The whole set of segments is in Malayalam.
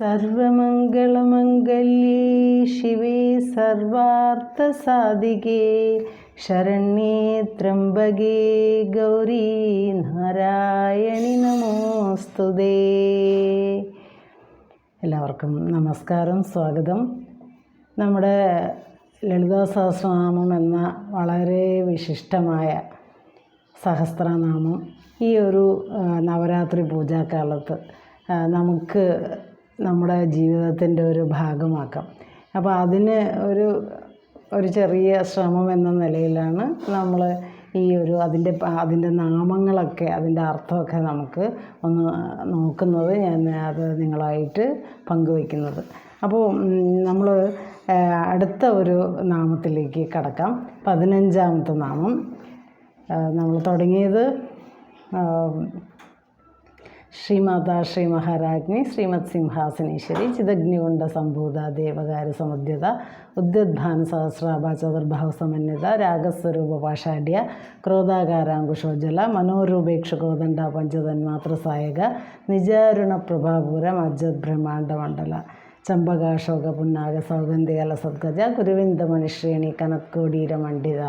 സർവമംഗളമംഗല്യേ ശിവേ സർവാർത്ഥസാധികേ ശരണ്യേ ത്രംബകേ ഗൗരീ നാരായണി നമോസ്തുതേ. എല്ലാവർക്കും നമസ്കാരം സ്വാഗതം. നമ്മുടെ ലളിതാ സഹസ്രനാമം എന്ന വളരെ വിശിഷ്ടമായ സഹസ്രനാമം ഈ ഒരു നവരാത്രി പൂജാക്കാലത്ത് നമുക്ക് നമ്മുടെ ജീവിതത്തിന്റെ ഒരു ഭാഗമാക്കാം. അപ്പോൾ അതിന് ഒരു ഒരു ചെറിയ ശ്രമം എന്ന നിലയിലാണ് നമ്മൾ ഈ ഒരു അതിന്റെ അതിന്റെ നാമങ്ങളൊക്കെ അതിന്റെ അർത്ഥമൊക്കെ നമുക്ക് ഒന്ന് നോക്കുന്നത്. ഞാൻ അത് നിങ്ങളായിട്ട് പങ്കുവയ്ക്കുന്നത്. അപ്പോൾ നമ്മൾ അടുത്ത ഒരു നാമത്തിലേക്ക് കടക്കാം. പതിനഞ്ചാമത്തെ നാമം. നമ്മൾ തുടങ്ങിയത് ശ്രീമാതാ ശ്രീ മഹാരാജ്ഞി ശ്രീമത് സിംഹാസനേശ്വരി ചിദഗ്നികുണ്ട സംഭൂത ദേവകാര സമുദ്യത ഉദ്യദ്ഭാന സഹസ്രാഭ ചതുർഭാവ സമന്വിത രാഗസ്വരൂപ പാഷാഢ്യ ക്രോധാകാരാങ്കുശോജ്വല മനോരൂപേക്ഷ കോദണ്ഡ പഞ്ചതന്മാത്ര സായക നിജാരുണ പ്രഭാപൂരം അജത് ബ്രഹ്മാണ്ഡമണ്ഡല ചമ്പകാശോക പുന്നാക സൗഗന്ധികല സദ്ഗജ കുരുവിന്ദ മണിശ്രേണി കനക്കോടീര മണ്ഡിത.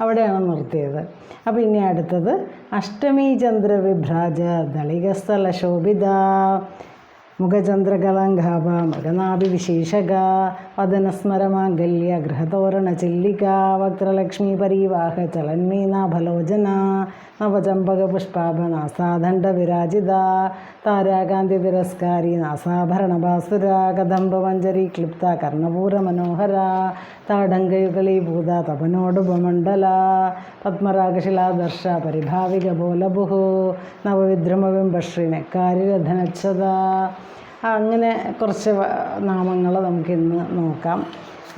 അവിടെയാണ് നിർത്തിയത്. അപ്പോൾ ഇനി അടുത്തത് അഷ്ടമി ചന്ദ്രവിഭ്രാജ ദളികസ്ഥല ശോഭിത. മുഖചന്ദ്രകലങ്കാഭ മൃഗനാഭിവിശേഷക വദനസ്മരമാംഗല്യ ഗൃഹതോരണ ചില്ലിക വക്രലക്ഷ്മി പരീവാഹ ചലന്മീനാഭലോചന നവചമ്പക പുഷ്പാഭ നാസാദണ്ഡ വിരാജിത താരാകാന്തി തിരസ്കാരി നാസാഭരണ ബാസുര കദംബ മഞ്ജരി ക്ലിപ്ത കർണപൂര മനോഹര താടങ്കയുഗളീഭൂത തപനോടുപമണ്ഡല പത്മരാഗശിലാദർശ പരിഭാവിക ബോലബുഹു നവവിദ്രമബിംബശ്രീ നെക്കാരിരധനച്ഛത അങ്ങനെ കുറച്ച് നാമങ്ങൾ നമുക്കിന്ന് നോക്കാം.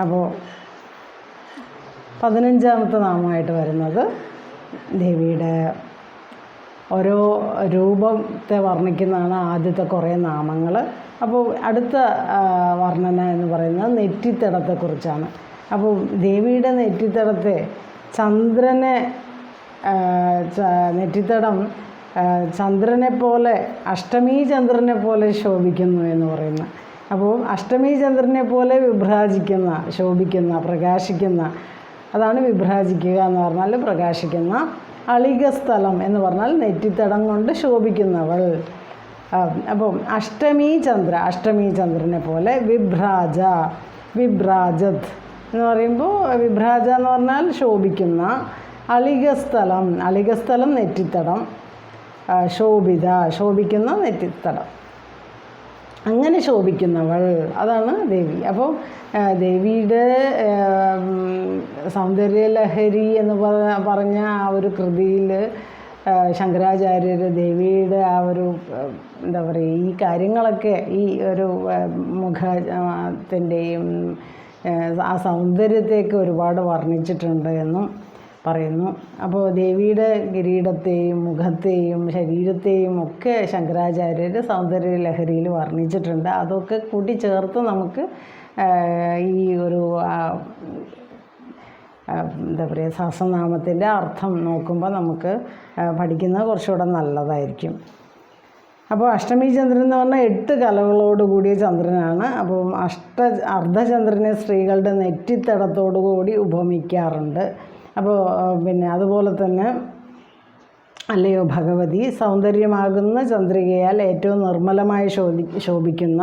അപ്പോൾ പതിനഞ്ചാമത്തെ നാമമായിട്ട് വരുന്നത് ദേവിയുടെ ഓരോ രൂപത്തെ വർണിക്കുന്നതാണ് ആദ്യത്തെ കുറേ നാമങ്ങൾ അപ്പോൾ അടുത്ത വർണന എന്ന് പറയുന്നത് നെറ്റിത്തടത്തെക്കുറിച്ചാണ്. അപ്പോൾ ദേവിയുടെ നെറ്റിത്തടത്തെ ചന്ദ്രനെ നെറ്റിത്തടം ചന്ദ്രനെ പോലെ അഷ്ടമി ചന്ദ്രനെ പോലെ ശോഭിക്കുന്നു എന്ന് പറയുന്ന. അപ്പോൾ അഷ്ടമി ചന്ദ്രനെ പോലെ വിഭ്രാജിക്കുന്ന ശോഭിക്കുന്ന പ്രകാശിക്കുന്ന അതാണ് വിഭ്രാജിക്കുക എന്ന് പറഞ്ഞാൽ പ്രകാശിക്കുന്ന അളിക സ്ഥലം എന്ന് പറഞ്ഞാൽ നെറ്റിത്തടം കൊണ്ട് ശോഭിക്കുന്നവൾ. അപ്പം അഷ്ടമി ചന്ദ്ര അഷ്ടമി ചന്ദ്രനെ പോലെ വിഭ്രാജ വിഭ്രാജത് എന്ന് പറയുമ്പോൾ വിഭ്രാജ എന്ന് പറഞ്ഞാൽ ശോഭിക്കുന്ന അളികസ്ഥലം അളികസ്ഥലം നെറ്റിത്തടം. ശോഭിത ശോഭിക്കുന്ന നെറ്റിത്തടം. അങ്ങനെ ശോഭിക്കുന്നവൾ അതാണ് ദേവി. അപ്പോൾ ദേവിയുടെ സൗന്ദര്യലഹരി എന്ന് പറഞ്ഞ ആ ഒരു കൃതിയിൽ ശങ്കരാചാര്യർ ദേവിയുടെ ആ ഒരു എന്താ പറയുക ഈ കാര്യങ്ങളൊക്കെ ഈ ഒരു മുഖത്തിന്റെയും ആ സൗന്ദര്യത്തെയൊക്കെ ഒരുപാട് വർണിച്ചിട്ടുണ്ട് എന്നും പറയുന്നു. അപ്പോൾ ദേവിയുടെ കിരീടത്തെയും മുഖത്തെയും ശരീരത്തെയും ഒക്കെ ശങ്കരാചാര്യർ സൗന്ദര്യ ലഹരിയിൽ വർണിച്ചിട്ടുണ്ട്. അതൊക്കെ കൂട്ടിച്ചേർത്ത് നമുക്ക് ഈ ഒരു എന്താ പറയുക സഹസ്രനാമത്തിന്റെ അർത്ഥം നോക്കുമ്പോൾ നമുക്ക് പഠിക്കുന്നത് കുറച്ചുകൂടെ നല്ലതായിരിക്കും. അപ്പോൾ അഷ്ടമി ചന്ദ്രൻ എന്ന് പറഞ്ഞാൽ എട്ട് കലകളോട് കൂടിയ ചന്ദ്രനാണ്. അപ്പം അഷ്ട അർദ്ധചന്ദ്രനെ സ്ത്രീകളുടെ നെറ്റിത്തടത്തോടു കൂടി ഉപമിക്കാറുണ്ട്. അപ്പോൾ പിന്നെ അതുപോലെ തന്നെ അല്ലയോ ഭഗവതി സൗന്ദര്യമാകുന്ന ചന്ദ്രികയാൽ ഏറ്റവും നിർമ്മലമായി ശോഭി ശോഭിക്കുന്ന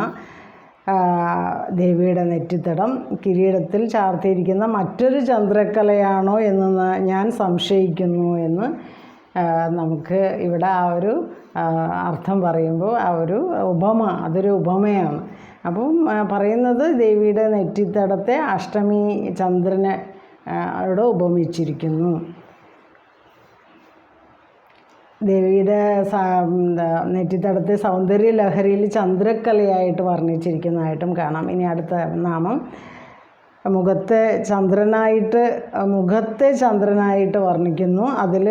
ദേവിയുടെ നെറ്റിത്തടം കിരീടത്തിൽ ചാർത്തിയിരിക്കുന്ന മറ്റൊരു ചന്ദ്രക്കലയാണോ എന്ന് ഞാൻ സംശയിക്കുന്നു എന്ന് നമുക്ക് ഇവിടെ ആ ഒരു അർത്ഥം പറയുമ്പോൾ ആ ഒരു ഉപമ അതൊരു ഉപമയാണ്. അപ്പം പറയുന്നത് ദേവിയുടെ നെറ്റിത്തടത്തെ അഷ്ടമി ചന്ദ്രനെ യോട് ഉപമിച്ചിരിക്കുന്നു. ദേവിയുടെ എന്താ നെറ്റിത്തടത്തെ സൗന്ദര്യ ലഹരിയിൽ ചന്ദ്രക്കലയായിട്ട് വർണിച്ചിരിക്കുന്നതായിട്ടും കാണാം. ഇനി അടുത്ത നാമം. മുഖത്തെ ചന്ദ്രനായിട്ട് മുഖത്തെ ചന്ദ്രനായിട്ട് വർണിക്കുന്നു. അതിൽ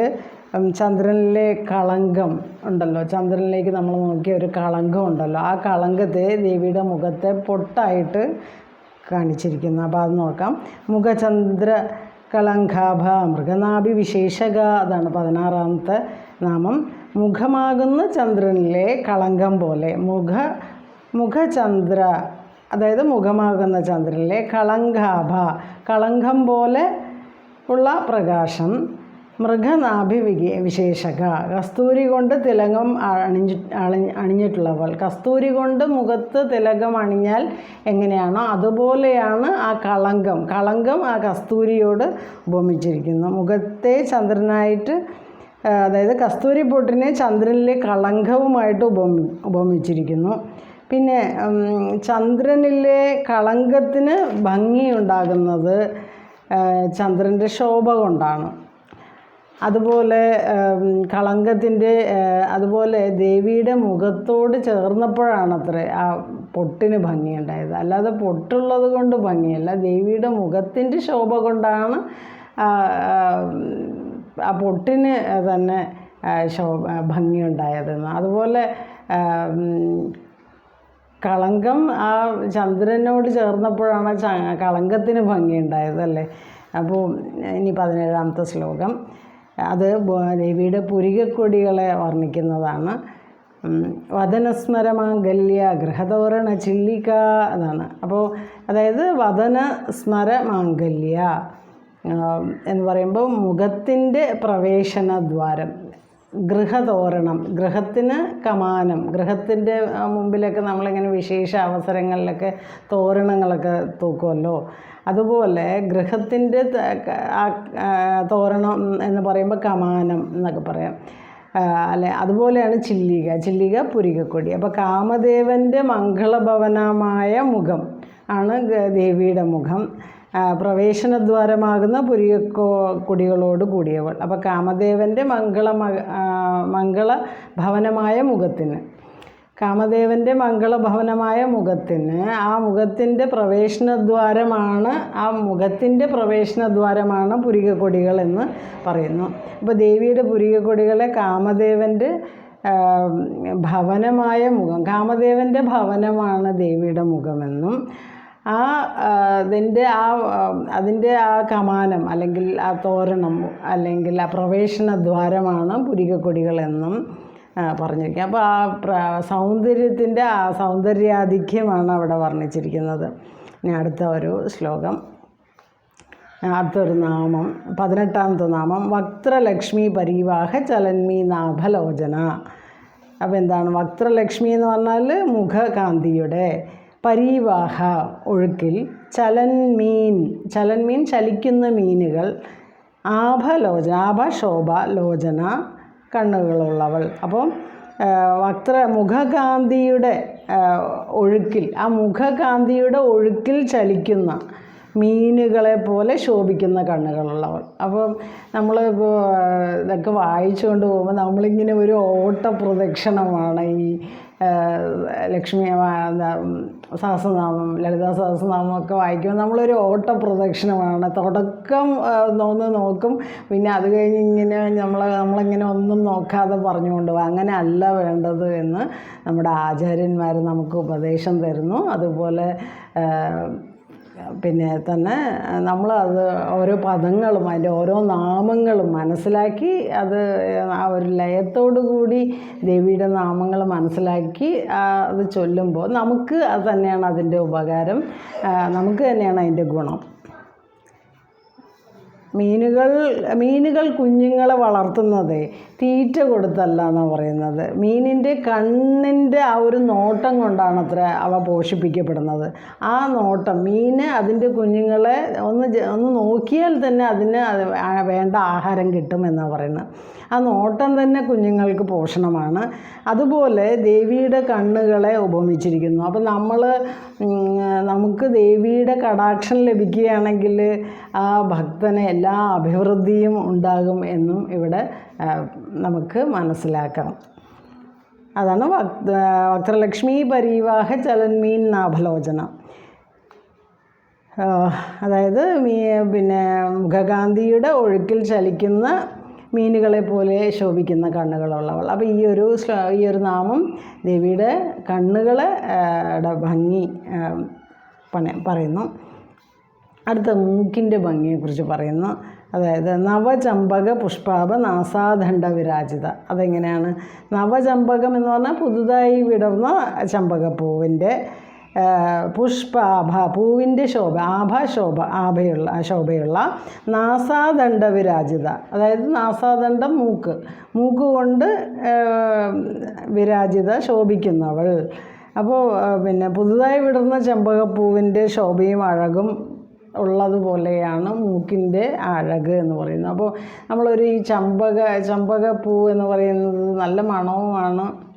ചന്ദ്രനിലെ കളങ്കം ഉണ്ടല്ലോ. ചന്ദ്രനിലേക്ക് നമ്മൾ നോക്കിയ ഒരു കളങ്കം ഉണ്ടല്ലോ. ആ കളങ്കത്തെ ദേവിയുടെ മുഖത്തെ പൊട്ടായിട്ട് കാണിച്ചിരിക്കുന്നു. അപ്പോൾ അത് നോക്കാം. മുഖചന്ദ്ര കളങ്കാഭ മൃഗനാഭി വിശേഷക അതാണ് പതിനാറാമത്തെ നാമം. മുഖമാകുന്ന ചന്ദ്രനിലെ കളങ്കം പോലെ മുഖ മുഖചന്ദ്ര അതായത് മുഖമാകുന്ന ചന്ദ്രനിലെ കളങ്കാഭ കളങ്കം പോലെ ഉള്ള പ്രകാശം മൃഗനാഭി വികേ വിശേഷക. കസ്തൂരി കൊണ്ട് തിലകം അണിഞ്ഞി അണി- അണിഞ്ഞിട്ടുള്ളവൾ. കസ്തൂരി കൊണ്ട് മുഖത്ത് തിലകം അണിഞ്ഞാൽ എങ്ങനെയാണോ അതുപോലെയാണ് ആ കളങ്കം. കളങ്കം ആ കസ്തൂരിയോട് ഉപമിച്ചിരിക്കുന്നു. മുഖത്തെ ചന്ദ്രനായിട്ട് അതായത് കസ്തൂരി പൊട്ടിനെ ചന്ദ്രനിലെ കളങ്കവുമായിട്ട് ഉപമി ഉപമിച്ചിരിക്കുന്നു. പിന്നെ ചന്ദ്രനിലെ കളങ്കത്തിന് ഭംഗിയുണ്ടാകുന്നത് ചന്ദ്രന്റെ ശോഭ കൊണ്ടാണ്. അതുപോലെ കളങ്കത്തിന്റെ അതുപോലെ ദേവിയുടെ മുഖത്തോട് ചേർന്നപ്പോഴാണ് അത്ര ആ പൊട്ടിന് ഭംഗിയുണ്ടായത്. അല്ലാതെ പൊട്ടുള്ളത് കൊണ്ട് ഭംഗിയല്ല. ദേവിയുടെ മുഖത്തിന്റെ ശോഭ കൊണ്ടാണ് ആ, പൊട്ടിന് തന്നെ ശോഭ ഭംഗിയുണ്ടായതെന്ന്. അതുപോലെ കളങ്കം ആ ചന്ദ്രനോട് ചേർന്നപ്പോഴാണ് കളങ്കത്തിന് ഭംഗിയുണ്ടായത് അല്ലേ അപ്പോൾ ഇനി പതിനേഴാമത്തെ ശ്ലോകം. അത് ദേവിയുടെ പുരികക്കൊടികളെ വർണിക്കുന്നതാണ്. വദനസ്മരമാംഗല്യ ഗൃഹതോരണ ചില്ലിക എന്നാണ്. അപ്പോൾ അതായത് വദന സ്മരമാംഗല്യ എന്ന് പറയുമ്പോൾ മുഖത്തിന്റെ പ്രവേശനദ്വാരം ഗൃഹതോരണം ഗൃഹത്തിന് കമാനം ഗൃഹത്തിന്റെ മുമ്പിലൊക്കെ നമ്മളിങ്ങനെ വിശേഷ അവസരങ്ങളിലൊക്കെ തോരണങ്ങളൊക്കെ തൂക്കുമല്ലോ അതുപോലെ ഗൃഹത്തിന്റെ തോരണം എന്ന് പറയുമ്പോൾ കമാനം എന്നൊക്കെ പറയാം. അല്ലെ? അതുപോലെയാണ് ചില്ലിക. ചില്ലിക പുരികക്കൊടി. അപ്പോൾ കാമദേവന്റെ മംഗളഭവനമായ മുഖം ആണ് ദേവിയുടെ മുഖം. പ്രവേശനദ്വാരമാകുന്ന പുരികക്കോ കൊടികളോട് കൂടിയവൾ. അപ്പോൾ കാമദേവന്റെ മംഗള മംഗള ഭവനമായ മുഖത്തിന്. കാമദേവന്റെ മംഗളഭവനമായ മുഖത്തിന് ആ മുഖത്തിന്റെ പ്രവേശനദ്വാരമാണ് ആ മുഖത്തിന്റെ പ്രവേശനദ്വാരമാണ് പുരികക്കൊടികൾ എന്ന് പറയുന്നു. അപ്പോൾ ദേവിയുടെ പുരികക്കൊടികളെ കാമദേവന്റെ ഭവനമായ മുഖം കാമദേവന്റെ ഭവനമാണ് ദേവിയുടെ മുഖമെന്നും ആ അതിന്റെ ആ ആ, അതിന്റെ ആ കമാനം അല്ലെങ്കിൽ ആ തോരണം അല്ലെങ്കിൽ ആ പ്രവേശന ദ്വാരമാണ് പുരികക്കൊടികളെന്നും പറഞ്ഞിരിക്കുക അപ്പോൾ ആ സൗന്ദര്യത്തിന്റെ ആ സൗന്ദര്യാധിക്യമാണ് അവിടെ വർണിച്ചിരിക്കുന്നത്. ഇനി അടുത്ത ഒരു ശ്ലോകം. അടുത്തൊരു നാമം. പതിനെട്ടാമത്തെ നാമം. വക്ത്രലക്ഷ്മി പരിവാഹ ചലന്മി നാഭലോചന. അപ്പോൾ എന്താണ്? വക്ത്രലക്ഷ്മി എന്ന് പറഞ്ഞാൽ മുഖകാന്തിയുടെ പരിവാഹ ഒഴുക്കിൽ ചലൻമീൻ ചലൻമീൻ ചലിക്കുന്ന മീനുകൾ ആഭലോചന ആഭശോഭ ലോചന കണ്ണുകളുള്ളവൾ. അപ്പം വക്ര മുഖകാന്തിയുടെ ഒഴുക്കിൽ ആ മുഖകാന്തിയുടെ ഒഴുക്കിൽ ചലിക്കുന്ന മീനുകളെ പോലെ ശോഭിക്കുന്ന കണ്ണുകളുള്ളവൾ. അപ്പം നമ്മൾ ഇതൊക്കെ വായിച്ചുകൊണ്ട് പോകുമ്പോൾ നമ്മളിങ്ങനെ ഒരു ഓട്ട പ്രദക്ഷിണമാണ് ഈ ലക്ഷ്മി സഹസ്രനാമം ലളിതാ സഹസ്രനാമം ഒക്കെ വായിക്കുമ്പോൾ നമ്മളൊരു ഓട്ട പ്രദക്ഷിണമാണ്. തുടക്കം നോന്ന് നോക്കും. പിന്നെ അത് കഴിഞ്ഞ് ഇങ്ങനെ നമ്മൾ നമ്മളിങ്ങനെ ഒന്നും നോക്കാതെ പറഞ്ഞുകൊണ്ട് അങ്ങനെ അല്ല വേണ്ടത് എന്ന് നമ്മുടെ ആചാര്യന്മാർ നമുക്ക് ഉപദേശം തരുന്നു. അതുപോലെ പിന്നെ തന്നെ നമ്മൾ അത് ഓരോ പദങ്ങളും അതിന്റെ ഓരോ നാമങ്ങളും മനസ്സിലാക്കി അത് ആ ഒരു ലയത്തോടു കൂടി ദേവിയുടെ നാമങ്ങൾ മനസ്സിലാക്കി അത് ചൊല്ലുമ്പോൾ നമുക്ക് അത് തന്നെയാണ് അതിന്റെ ഉപകാരം. നമുക്ക് തന്നെയാണ് അതിന്റെ ഗുണം. മീനുകൾ മീനുകൾ കുഞ്ഞുങ്ങളെ വളർത്തുന്നത് തീറ്റ കൊടുത്തല്ല എന്നാണ് പറയുന്നത്. മീനിന്റെ കണ്ണിന്റെ ആ ഒരു നോട്ടം കൊണ്ടാണ് അത്ര അവ പോഷിപ്പിക്കപ്പെടുന്നത്. ആ നോട്ടം മീന് അതിന്റെ കുഞ്ഞുങ്ങളെ ഒന്ന് ഒന്ന് നോക്കിയാൽ തന്നെ അതിന് വേണ്ട ആഹാരം കിട്ടും എന്നാണ് പറയുന്നത്. ആ നോട്ടം തന്നെ കുഞ്ഞുങ്ങൾക്ക് പോഷണമാണ്. അതുപോലെ ദേവിയുടെ കണ്ണുകളെ ഉപമിച്ചിരിക്കുന്നു. അപ്പം നമ്മൾ നമുക്ക് ദേവിയുടെ കടാക്ഷൻ ലഭിക്കുകയാണെങ്കിൽ ആ ഭക്തന് എല്ലാ അഭിവൃദ്ധിയും ഉണ്ടാകും എന്നും ഇവിടെ നമുക്ക് മനസ്സിലാക്കണം. അതാണ് വക്രലക്ഷ്മി പരിവാഹ ചലന്മീൻ നാഭലോചന. അതായത് മീ പിന്നെ മുഖകാന്തിയുടെ ഒഴുക്കിൽ ചലിക്കുന്ന മീനുകളെ പോലെ ശോഭിക്കുന്ന കണ്ണുകളുള്ളവൾ. അപ്പോൾ ഈ ഒരു ഈ ഒരു നാമം ദേവിയുടെ കണ്ണുകളെ ഭംഗി പറയുന്നു. അടുത്ത മൂക്കിന്റെ ഭംഗിയെക്കുറിച്ച് പറയുന്നു. അതായത് നവചമ്പക പുഷ്പാപ നാസാദണ്ഡ വിരാജിത. അതെങ്ങനെയാണ്? നവചമ്പകം എന്ന് പറഞ്ഞാൽ പുതുതായി വിടർന്ന ചമ്പകപ്പൂവിന്റെ പുഷ്പാഭ പൂവിന്റെ ശോഭ ആഭ ശോഭ ആഭയുള്ള ശോഭയുള്ള നാസാദണ്ഡ വിരാജിത. അതായത് നാസാദണ്ഡം മൂക്ക്. മൂക്ക് കൊണ്ട് വിരാജിത ശോഭിക്കുന്നവൾ. അപ്പോൾ പിന്നെ പുതുതായി വിടർന്ന ചെമ്പകപ്പൂവിന്റെ ശോഭയും അഴകും ഉള്ളതുപോലെയാണ് മൂക്കിന്റെ അഴക് എന്ന് പറയുന്നത്. അപ്പോൾ നമ്മളൊരു ഈ ചമ്പക ചമ്പകപ്പൂ എന്ന് പറയുന്നത് നല്ല മണവുമാണ്.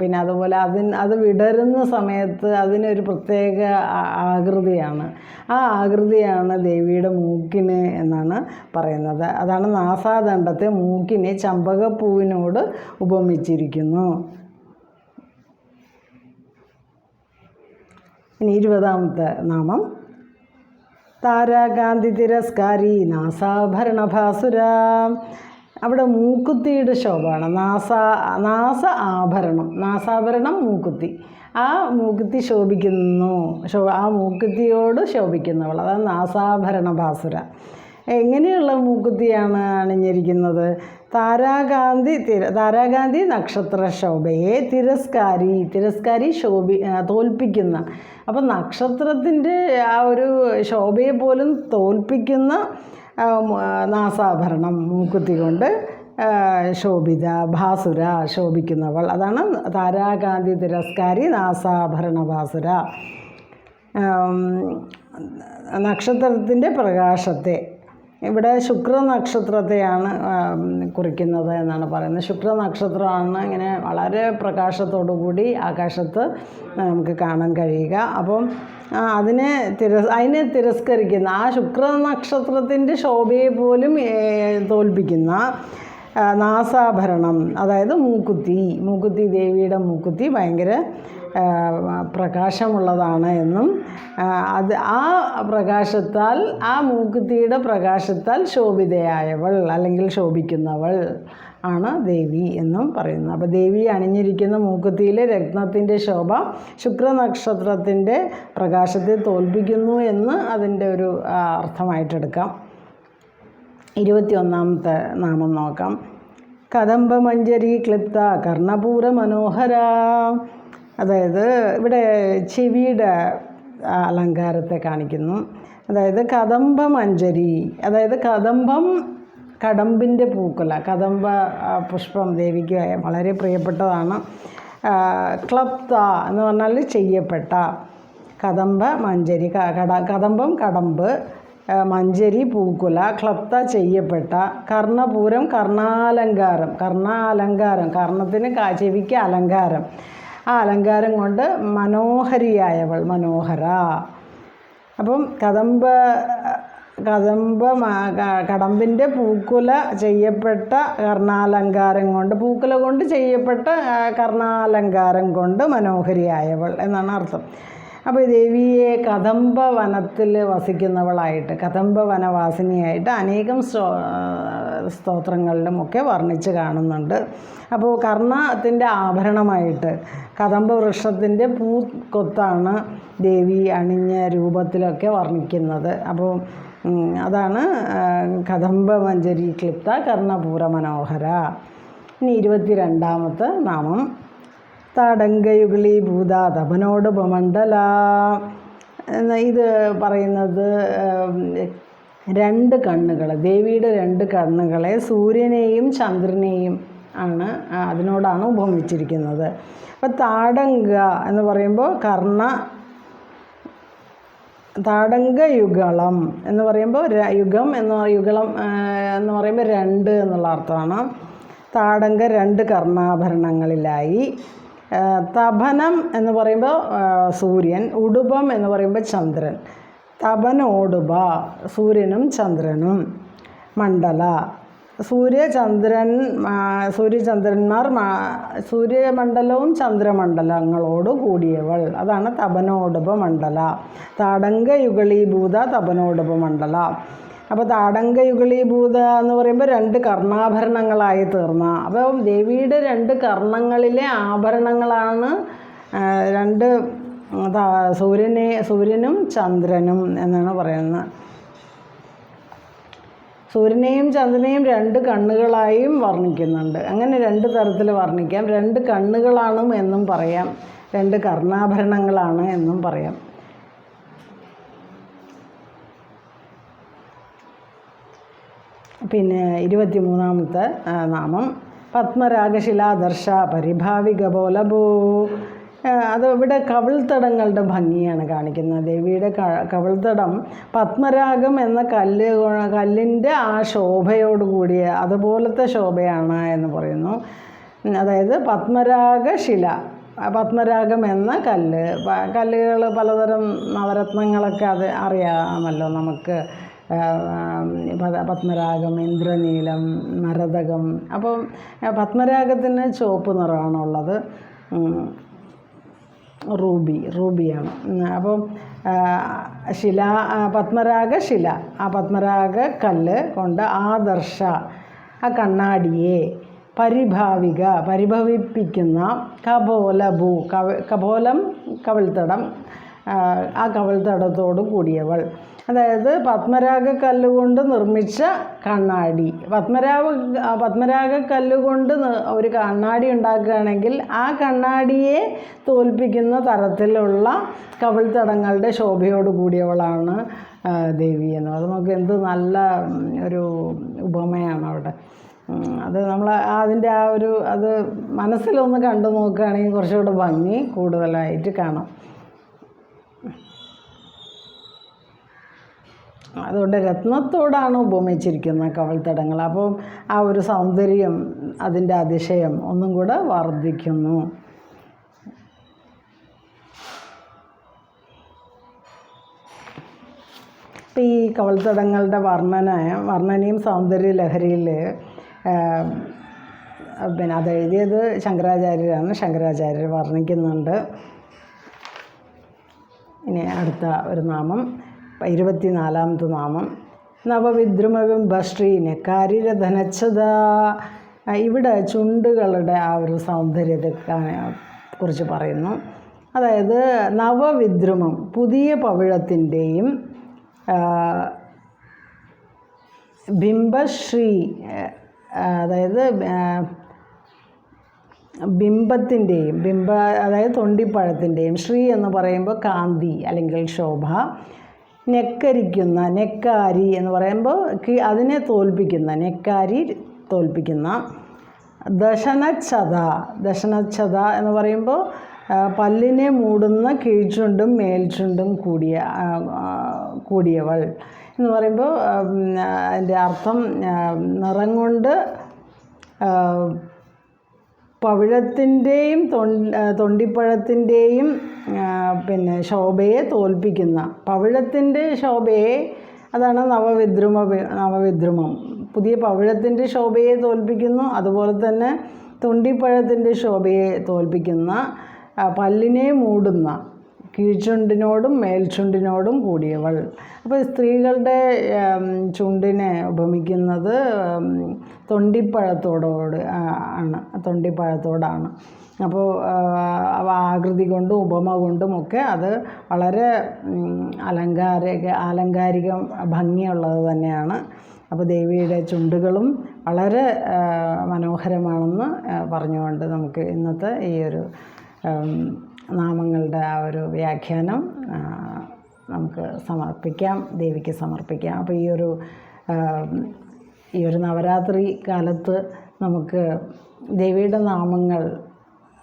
പിന്നെ അതുപോലെ അതിന് അത് വിടരുന്ന സമയത്ത് അതിനൊരു പ്രത്യേക ആകൃതിയാണ്. ആ ആകൃതിയാണ് ദേവിയുടെ മൂക്കിന് എന്നാണ് പറയുന്നത്. അതാണ് നാസാദണ്ഡത്തെ മൂക്കിനെ ചമ്പകപ്പൂവിനോട് ഉപമിച്ചിരിക്കുന്നു. ഇനി ഇരുപതാമത്തെ നാമം. താരാകാന്തി തിരസ്കാരി നാസാഭരണഭാസുര അവിടെ മൂക്കുത്തിയുടെ ശോഭമാണ്. നാസ നാസ ആഭരണം നാസാഭരണം മൂക്കുത്തി. ആ മൂക്കുത്തി ശോഭിക്കുന്നു. ശോ ആ മൂക്കുത്തിയോട് ശോഭിക്കുന്നവൾ അതാണ് നാസാഭരണ ഭാസുര എങ്ങനെയുള്ള മൂക്കുത്തിയാണ് അണിഞ്ഞിരിക്കുന്നത്? താരാകാന്തി തിര താരാകാന്തി നക്ഷത്ര ശോഭയെ തിരസ്കാരി തിരസ്കാരി ശോഭി തോൽപ്പിക്കുന്ന. അപ്പം നക്ഷത്രത്തിന്റെ ആ ഒരു ശോഭയെ പോലും തോൽപ്പിക്കുന്ന നാസാഭരണം മൂക്കുത്തി കൊണ്ട് ശോഭിത ഭാസുര ശോഭിക്കുന്നവൾ. അതാണ് താരാകാന്തി തിരസ്കാരി നാസാഭരണ ഭാസുര. നക്ഷത്രത്തിന്റെ പ്രകാശത്തെ ഇവിടെ ശുക്ര നക്ഷത്രത്തെയാണ് കുറിക്കുന്നത് എന്നാണ് പറയുന്നത്. ശുക്ര നക്ഷത്രമാണ് ഇങ്ങനെ വളരെ പ്രകാശത്തോടു കൂടി ആകാശത്ത് നമുക്ക് കാണാൻ കഴിയുക. അപ്പം അതിനെ തിര അതിനെ തിരസ്കരിക്കുന്ന ആ ശുക്ര നക്ഷത്രത്തിന്റെ ശോഭയെ പോലും തോൽപ്പിക്കുന്ന നാസാഭരണം അതായത് മൂക്കുത്തി മൂക്കുത്തി ദേവിയുടെ മൂക്കുത്തി ഭയങ്കര പ്രകാശമുള്ളതാണ് എന്നും അത് ആ പ്രകാശത്താൽ ആ മൂക്കുത്തിയുടെ പ്രകാശത്താൽ ശോഭിതയായവൾ അല്ലെങ്കിൽ ശോഭിക്കുന്നവൾ ആണ് ദേവി എന്നും പറയുന്നത്. അപ്പോൾ ദേവി അണിഞ്ഞിരിക്കുന്ന മൂക്കുത്തിയിലെ രത്നത്തിന്റെ ശോഭ ശുക്രനക്ഷത്രത്തിന്റെ പ്രകാശത്തെ തോൽപ്പിക്കുന്നു എന്ന് അതിന്റെ ഒരു അർത്ഥമായിട്ടെടുക്കാം. ഇരുപത്തിയൊന്നാമത്തെ നാമം നോക്കാം. കദംബമഞ്ജരി ക്ലിപ്ത കർണപൂര മനോഹര. അതായത് ഇവിടെ ചെവിയുടെ അലങ്കാരത്തെ കാണിക്കുന്നു. അതായത് കദംബമഞ്ജരി അതായത് കദംബം കടമ്പിന്റെ പൂക്കുല കദംബ പുഷ്പം ദേവിക്ക് വളരെ പ്രിയപ്പെട്ടതാണ്. ക്ലപ്ത എന്ന് പറഞ്ഞാൽ ചെയ്യപ്പെട്ട കദംബ മഞ്ചരി കട കദംബം കടമ്പ് മഞ്ചരി പൂക്കുല ക്ലപ്ത ചെയ്യപ്പെട്ട കർണപൂരം കർണാലങ്കാരം കർണാലങ്കാരം കർണത്തിന് ചെവിക്ക് അലങ്കാരം. ആ അലങ്കാരം കൊണ്ട് മനോഹരിയായവൾ മനോഹര. അപ്പം കദംബ കദംബ കടമ്പിന്റെ പൂക്കുല ചെയ്യപ്പെട്ട കർണാലങ്കാരം കൊണ്ട് പൂക്കുല കൊണ്ട് ചെയ്യപ്പെട്ട കർണാലങ്കാരം കൊണ്ട് മനോഹരിയായവൾ എന്നാണ് അർത്ഥം. അപ്പോൾ ദേവിയെ കദംബ വനത്തിൽ വസിക്കുന്നവളായിട്ട് കദംബ വനവാസിനിയായിട്ട് അനേകം സ്തോ സ്തോത്രങ്ങളിലും ഒക്കെ വർണിച്ച് കാണുന്നുണ്ട്. അപ്പോൾ കർണത്തിന്റെ ആഭരണമായിട്ട് കദംബ വൃക്ഷത്തിന്റെ പൂ കൊത്താണ് ദേവി അണിഞ്ഞ രൂപത്തിലൊക്കെ വർണിക്കുന്നത്. അപ്പോൾ അതാണ് കദംബ മഞ്ജരി ക്ലിപ്ത കർണപൂര മനോഹര. ഇനി ഇരുപത്തിരണ്ടാമത്തെ നാമം തടങ്കയുഗളി ഭൂതാതപനോടുപമണ്ഡല. എന്ന ഇത് പറയുന്നത് രണ്ട് കണ്ണുകൾ ദേവിയുടെ രണ്ട് കണ്ണുകളെ സൂര്യനെയും ചന്ദ്രനെയും ആണ് അതിനോടാണ് ഉപമിച്ചിരിക്കുന്നത്. അപ്പോൾ താടങ്ക എന്ന് പറയുമ്പോൾ കർണ താടങ്കയുഗളം എന്ന് പറയുമ്പോൾ യുഗം എന്ന് യുഗളം എന്ന് പറയുമ്പോൾ രണ്ട് എന്നുള്ള അർത്ഥമാണ്. താടങ്ക രണ്ട് കർണാഭരണങ്ങളിലായി. തപനം എന്ന് പറയുമ്പോൾ സൂര്യൻ ഉടുപം എന്ന് പറയുമ്പോൾ ചന്ദ്രൻ. തപനോടുപ സൂര്യനും ചന്ദ്രനും. മണ്ഡല. സൂര്യചന്ദ്രൻ സൂര്യചന്ദ്രന്മാർ സൂര്യമണ്ഡലവും ചന്ദ്രമണ്ഡലങ്ങളോട് കൂടിയവൾ. അതാണ് തപനോടുപ മണ്ഡല. താടങ്കയുഗളീഭൂത തപനോടുപ മണ്ഡല. അപ്പോൾ താടങ്കയുഗളീഭൂത എന്ന് പറയുമ്പോൾ രണ്ട് കർണാഭരണങ്ങളായി തീർന്ന. അപ്പോൾ ദേവിയുടെ രണ്ട് കർണങ്ങളിലെ ആഭരണങ്ങളാണ് രണ്ട് സൂര്യനെ സൂര്യനും ചന്ദ്രനും എന്നാണ് പറയുന്നത്. സൂര്യനെയും ചന്ദ്രനെയും രണ്ട് കണ്ണുകളായും വർണിക്കുന്നുണ്ട്. അങ്ങനെ രണ്ട് തരത്തിൽ വർണിക്കാം. രണ്ട് കണ്ണുകളാണ് എന്നും പറയാം. രണ്ട് കർണാഭരണങ്ങളാണ് എന്നും പറയാം. പിന്നെ ഇരുപത്തി മൂന്നാമത്തെ ആ, നാമം. പത്മരാഗശിലാദർശ പരിഭാവിക പോലഭൂ അത് ഇവിടെ കവിൾത്തടങ്ങളുടെ ഭംഗിയാണ് കാണിക്കുന്നത്. ദേവിയുടെ ക- കവിൾത്തടം പത്മരാഗം എന്ന കല്ല് കല്ലിന്റെ ആ ശോഭയോട് കൂടിയ അതുപോലത്തെ ശോഭയാണ് എന്ന് പറയുന്നു. അതായത് പത്മരാഗശില പത്മരാഗം എന്ന കല്ല്. കല്ലുകൾ പലതരം നവരത്നങ്ങളൊക്കെ അത് അറിയാമല്ലോ നമുക്ക്. പത്മരാഗം ഇന്ദ്രനീലം മരതകം അപ്പം പത്മരാഗത്തിന് ചുവപ്പ് നിറമാണുള്ളത് റൂബി റൂബിയാണ്. അപ്പം ശില പത്മരാഗ ശില. ആ പത്മരാഗ കല്ല് കൊണ്ട് ആദർശ ആ കണ്ണാടിയെ പരിഭാവിക പരിഭവിപ്പിക്കുന്ന കപോലഭൂ ഭൂ കപോലം കവിൾത്തടം ആ കവിൾത്തടത്തോട് കൂടിയവൾ. അതായത് പത്മരാഗ കല്ലുകൊണ്ട് നിർമ്മിച്ച കണ്ണാടി. പത്മരാഗ പത്മരാഗ കല്ലുകൊണ്ട് ഒരു കണ്ണാടി ഉണ്ടാക്കുകയാണെങ്കിൽ ആ കണ്ണാടിയെ തോൽപ്പിക്കുന്ന തരത്തിലുള്ള കവിൾത്തടങ്ങളുടെ ശോഭയോട് കൂടിയവളാണ് ദേവി എന്ന്. അത് നമുക്ക് എന്ത് നല്ല ഒരു ഉപമയാണ് അവിടെ. അത് നമ്മൾ അതിന്റെ ആ ഒരു അത് മനസ്സിലൊന്ന് കണ്ടു നോക്കുകയാണെങ്കിൽ കുറച്ചുകൂടെ ഭംഗി കൂടുതലായിട്ട് കാണാം. അതുകൊണ്ട് രത്നത്തോടാണ് ഉപമിച്ചിരിക്കുന്നത് കവൾത്തടങ്ങൾ അപ്പോൾ ആ ഒരു സൗന്ദര്യം അതിന്റെ അതിശയം ഒന്നും കൂടെ വർദ്ധിക്കുന്നു. ഇപ്പം ഈ കവൾത്തടങ്ങളുടെ വർണന വർണനയും സൗന്ദര്യ ലഹരിയിൽ പിന്നെ അത് എഴുതിയത് ശങ്കരാചാര്യരാണ്. ശങ്കരാചാര്യർ വർണിക്കുന്നുണ്ട്. ഇനി അടുത്ത ഒരു നാമം. ഇരുപത്തിനാലാമത്തെ നാമം. നവവിദ്രുമവും ശ്രീ നെക്കാരിരധനച്ഛത ഇവിടെ ചുണ്ടുകളുടെ ആ ഒരു സൗന്ദര്യത്തെ കുറിച്ച് പറയുന്നു. അതായത് നവവിദ്രുമം പുതിയ പവിഴത്തിന്റെയും ബിംബശ്രീ അതായത് ബിംബത്തിന്റെയും ബിംബ അതായത് തൊണ്ടിപ്പഴത്തിന്റെയും ശ്രീ എന്ന് പറയുമ്പോൾ കാന്തി അല്ലെങ്കിൽ ശോഭ. നെക്കരിക്കുന്ന നെക്കാരി എന്ന് പറയുമ്പോൾ അതിനെ തോൽപ്പിക്കുന്ന നെക്കാരി തോൽപ്പിക്കുന്ന ദശനച്ഛത ദശനച്ഛത എന്ന് പറയുമ്പോൾ പല്ലിനെ മൂടുന്ന കീഴ്ചുണ്ടും മേൽചുണ്ടും കൂടിയ കൂടിയവൾ എന്ന് പറയുമ്പോൾ അതിന്റെ അർത്ഥം നിറം കൊണ്ട് പവിഴത്തിന്റെയും തൊണ്ടിപ്പഴത്തിന്റെയും പിന്നെ ശോഭയെ തോൽപ്പിക്കുന്ന. പവിഴത്തിന്റെ ശോഭയെ അതാണ് നവവിദ്രുമ നവവിദ്രുമം. പുതിയ പവിഴത്തിന്റെ ശോഭയെ തോൽപ്പിക്കുന്നു അതുപോലെ തന്നെ തൊണ്ടിപ്പഴത്തിന്റെ ശോഭയെ തോൽപ്പിക്കുന്ന പല്ലിനെ മൂടുന്ന. കീഴ്ചുണ്ടിനോടും മേൽചുണ്ടിനോടും കൂടിയവൾ. അപ്പോൾ സ്ത്രീകളുടെ ചുണ്ടിനെ ഉപമിക്കുന്നത് തൊണ്ടിപ്പഴത്തോടോട് ആണ്. തൊണ്ടിപ്പഴത്തോടാണ്. അപ്പോൾ ആകൃതി കൊണ്ടും ഉപമ കൊണ്ടുമൊക്കെ അത് വളരെ അലങ്കാരിക ആലങ്കാരിക ഭംഗിയുള്ളത് തന്നെയാണ്. അപ്പോൾ ദേവിയുടെ ചുണ്ടുകളും വളരെ മനോഹരമാണെന്ന് പറഞ്ഞുകൊണ്ട് നമുക്ക് ഇന്നത്തെ ഈ ഒരു നാമങ്ങളുടെ ആ ഒരു വ്യാഖ്യാനം നമുക്ക് സമർപ്പിക്കാം ദേവിക്ക് സമർപ്പിക്കാം. അപ്പോൾ ഈ ഒരു ഈ ഒരു നവരാത്രി കാലത്ത് നമുക്ക് ദേവിയുടെ നാമങ്ങൾ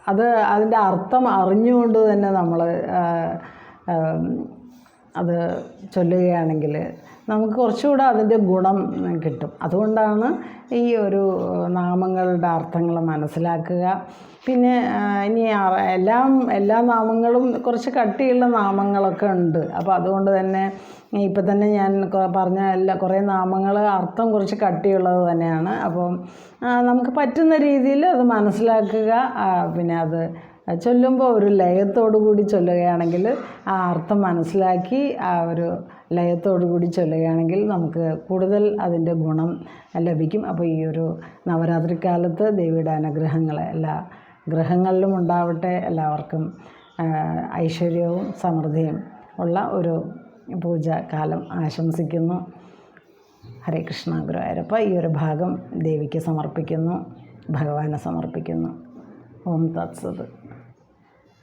അത് അതിന്റെ അർത്ഥം അറിഞ്ഞുകൊണ്ട് തന്നെ നമ്മൾ അത് ചൊല്ലുകയാണെങ്കിൽ നമുക്ക് കുറച്ചുകൂടെ അതിന്റെ ഗുണം കിട്ടും. അതുകൊണ്ടാണ് ഈ ഒരു നാമങ്ങളുടെ അർത്ഥങ്ങൾ മനസ്സിലാക്കുക. പിന്നെ ഇനി എല്ലാം എല്ലാ നാമങ്ങളും കുറച്ച് കട്ടിയുള്ള നാമങ്ങളൊക്കെ ഉണ്ട്. അപ്പോൾ അതുകൊണ്ട് തന്നെ ഇപ്പം തന്നെ ഞാൻ പറഞ്ഞ എല്ലാ കുറേ നാമങ്ങൾ അർത്ഥം കുറച്ച് കട്ടിയുള്ളത് തന്നെയാണ്. അപ്പം നമുക്ക് പറ്റുന്ന രീതിയിൽ അത് മനസ്സിലാക്കുക. പിന്നെ അത് ചൊല്ലുമ്പോൾ ഒരു ലയത്തോടു കൂടി ചൊല്ലുകയാണെങ്കിൽ ആ അർത്ഥം മനസ്സിലാക്കി ആ ഒരു ലയത്തോടു കൂടി ചൊല്ലുകയാണെങ്കിൽ നമുക്ക് കൂടുതൽ അതിന്റെ ഗുണം ലഭിക്കും. അപ്പോൾ ഈ ഒരു നവരാത്രി കാലത്ത് ദേവിയുടെ അനുഗ്രഹങ്ങൾ എല്ലാ ഗ്രഹങ്ങളിലും ഉണ്ടാവട്ടെ. എല്ലാവർക്കും ഐശ്വര്യവും സമൃദ്ധിയും ഉള്ള ഒരു പൂജാകാലം ആശംസിക്കുന്നു. ഹരേ കൃഷ്ണ ഗുരുവായൂരപ്പ ഈ ഒരു ഭാഗം ദേവിക്ക് സമർപ്പിക്കുന്നു ഭഗവാനെ സമർപ്പിക്കുന്നു. ഓം തത്സത്.